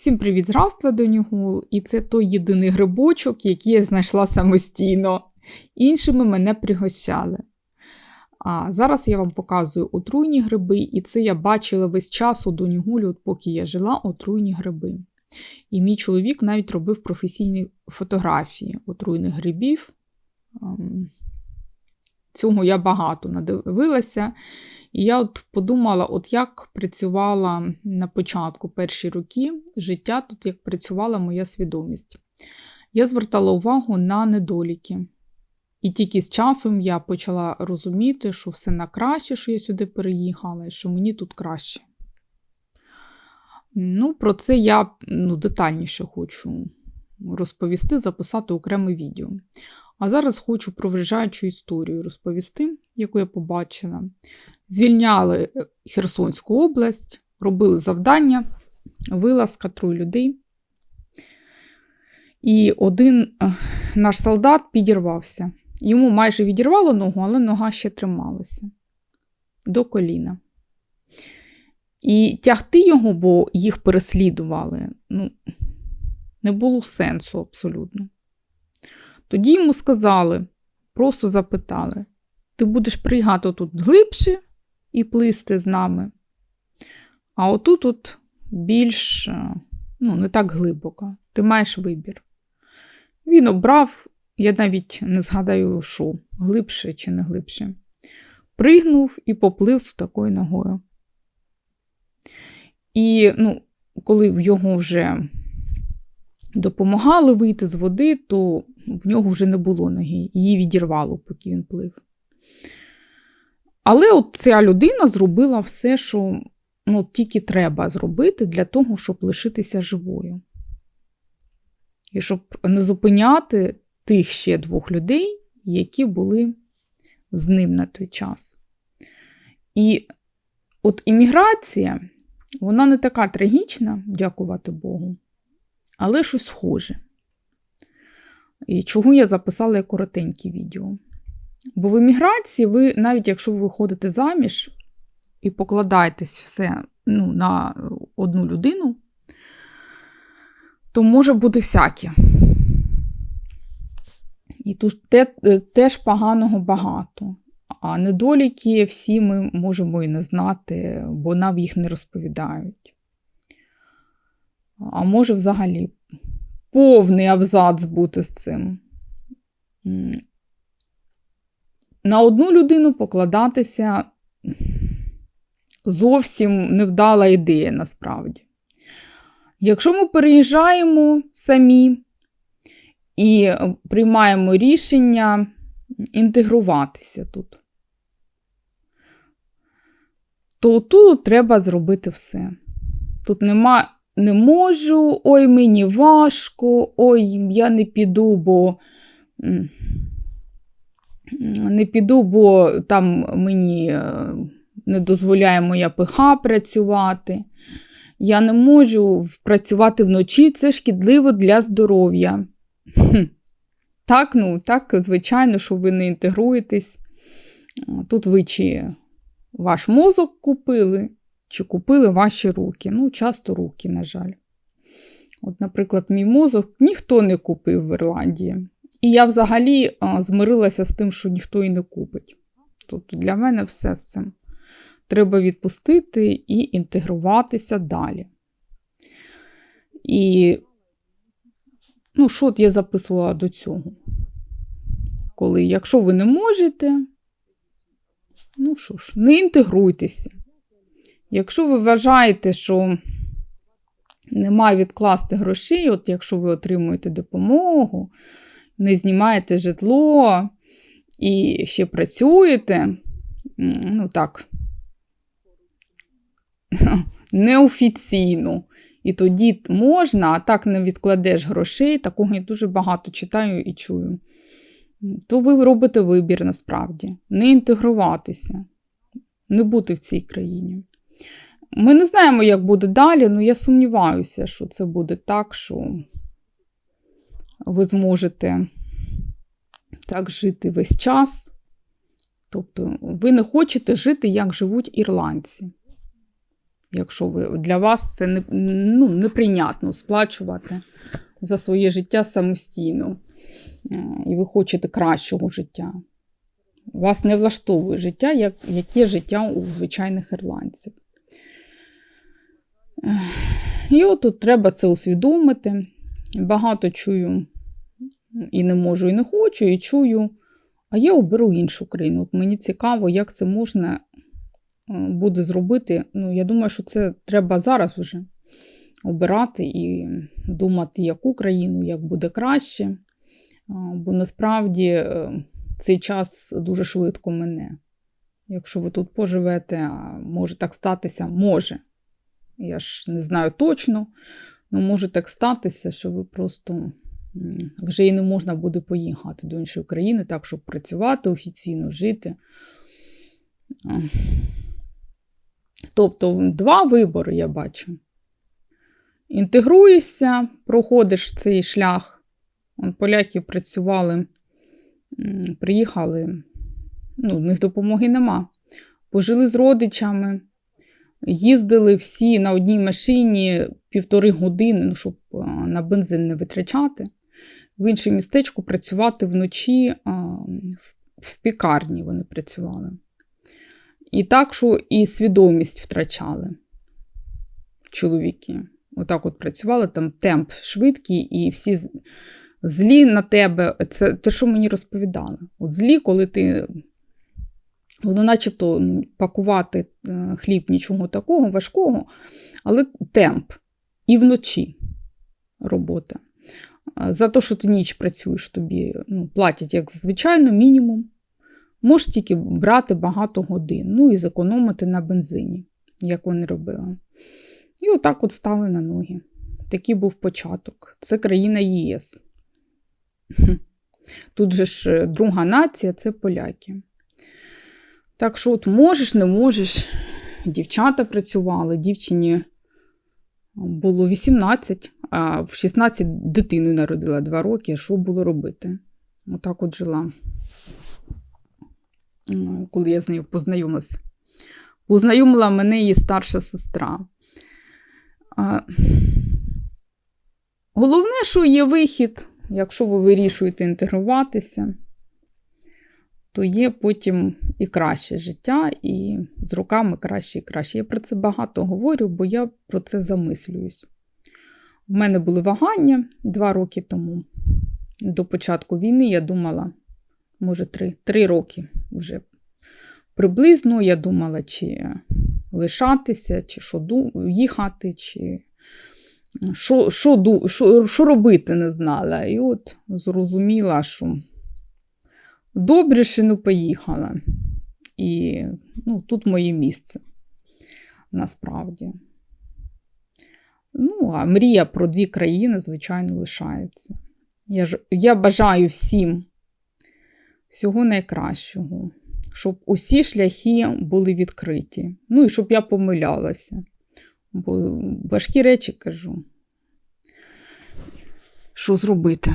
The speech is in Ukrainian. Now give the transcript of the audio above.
Всім привіт з графства Донігул, і це той єдиний грибочок, який я знайшла самостійно. Іншими мене пригощали. А зараз я вам показую отруйні гриби, і це я бачила весь час у Донігулі, от поки я жила, отруйні гриби. І мій чоловік навіть робив професійні фотографії отруйних грибів. Цього я багато надивилася. І я от подумала, от як працювала на початку перші роки життя, тут як працювала моя свідомість. Я звертала увагу на недоліки. І тільки з часом я почала розуміти, що все на краще, що я сюди переїхала, і що мені тут краще. Ну, Про це я ну, детальніше хочу розповісти, записати окреме відео. А зараз хочу про вражаючу історію розповісти, яку я побачила. Звільняли Херсонську область, робили завдання, вилазка троє людей. І один наш солдат підірвався. Йому майже відірвало ногу, але нога ще трималася до коліна. І тягти його, бо їх переслідували, ну, не було сенсу абсолютно. Тоді йому сказали, просто запитали: ти будеш пригати тут глибше і плисти з нами. А отут от більш ну, не так глибоко. Ти маєш вибір. Він обрав, я навіть не згадаю, що глибше чи не глибше. Пригнув і поплив з такою ногою. І ну, коли в його вже допомагали вийти з води, то в нього вже не було ноги, її відірвало, поки він плив. Але от ця людина зробила все, що ну, тільки треба зробити для того, щоб лишитися живою. І щоб не зупиняти тих ще двох людей, які були з ним на той час. І от імміграція, вона не така трагічна, дякувати Богу, але щось схоже. І чого я записала як коротеньке відео. Бо в еміграції, ви, навіть якщо ви виходите заміж і покладаєтесь все ну, на одну людину, то може бути всяке. І тут те, теж поганого багато. А недоліки всі ми можемо і не знати, бо нам їх не розповідають. А може, взагалі, повний абзац бути з цим. На одну людину покладатися зовсім невдала ідея насправді. Якщо ми переїжджаємо самі і приймаємо рішення інтегруватися тут, то тут треба зробити все. Тут нема не можу, ой, мені важко, ой, я не піду, бо не піду, бо там мені е, не дозволяє моя пиха працювати. Я не можу працювати вночі, це шкідливо для здоров'я. Так, ну, так, звичайно, що ви не інтегруєтесь. Тут ви чи ваш мозок купили, чи купили ваші руки. Ну, часто руки, на жаль. От, наприклад, мій мозок ніхто не купив в Ірландії. І я взагалі змирилася з тим, що ніхто і не купить. Тобто для мене все з цим треба відпустити і інтегруватися далі. І, ну, що от я записувала до цього? Коли, якщо ви не можете, ну що ж, не інтегруйтеся. Якщо ви вважаєте, що немає відкласти грошей, от якщо ви отримуєте допомогу, не знімаєте житло і ще працюєте, ну так, неофіційно. І тоді можна, а так не відкладеш грошей, такого я дуже багато читаю і чую. То ви робите вибір насправді, не інтегруватися, не бути в цій країні. Ми не знаємо, як буде далі, але я сумніваюся, що це буде так, що ви зможете так жити весь час. Тобто, ви не хочете жити, як живуть ірландці. якщо ви, для вас це не, ну, неприйнятно сплачувати за своє життя самостійно. Е, І ви хочете кращого життя. Вас не влаштовує життя, як, яке життя у звичайних ірландців. І от тут треба це усвідомити. Багато чую і не можу, і не хочу, і чую. А я оберу іншу країну. От мені цікаво, як це можна е, буде зробити. Ну, я думаю, що це треба зараз вже обирати і думати, яку країну, як буде краще. Бо насправді е, цей час дуже швидко мине. Якщо ви тут поживете, може так статися, може. Я ж не знаю точно, але може так статися, що ви просто вже і не можна буде поїхати до іншої країни, так, щоб працювати офіційно, жити. Тобто два вибори я бачу. Інтегруєшся, проходиш цей шлях. Вон Поляки працювали, приїхали, ну, в них допомоги нема. Пожили з родичами, їздили всі на одній машині півтори години, ну, щоб на бензин не витрачати. В інше містечко працювати вночі в, в пікарні вони працювали. І так, що і свідомість втрачали чоловіки. Отак от працювали, там темп швидкий, і всі злі на тебе. Це те, що мені розповідали. От злі, коли ти. Воно начебто ну, пакувати е, хліб нічого такого важкого, але темп. І вночі робота. За те, що ти ніч працюєш, тобі ну, платять, як звичайно, мінімум. Можеш тільки брати багато годин, ну і зекономити на бензині, як вони робили. І отак от стали на ноги. Такий був початок. Це країна ЄС. Тут же ж е, друга нація це поляки. Так що, от можеш, не можеш. Дівчата працювали, дівчині було 18, а в 16 дитину народила 2 роки. Що було робити? Отак от жила. Коли я з нею познайомилася. Познайомила мене її старша сестра. Головне, що є вихід, якщо ви вирішуєте інтегруватися, то є потім і краще життя, і з роками краще і краще. Я про це багато говорю, бо я про це замислююсь. У мене були вагання два роки тому. До початку війни я думала, може, три, три роки вже приблизно я думала, чи лишатися, чи що їхати, чи що, що, що, що робити не знала. І от зрозуміла, що добре, що не поїхала. І ну, тут моє місце насправді. Ну, а мрія про дві країни, звичайно, лишається. Я, ж, я бажаю всім всього найкращого, щоб усі шляхи були відкриті. Ну і щоб я помилялася. Бо важкі речі кажу. Що зробити?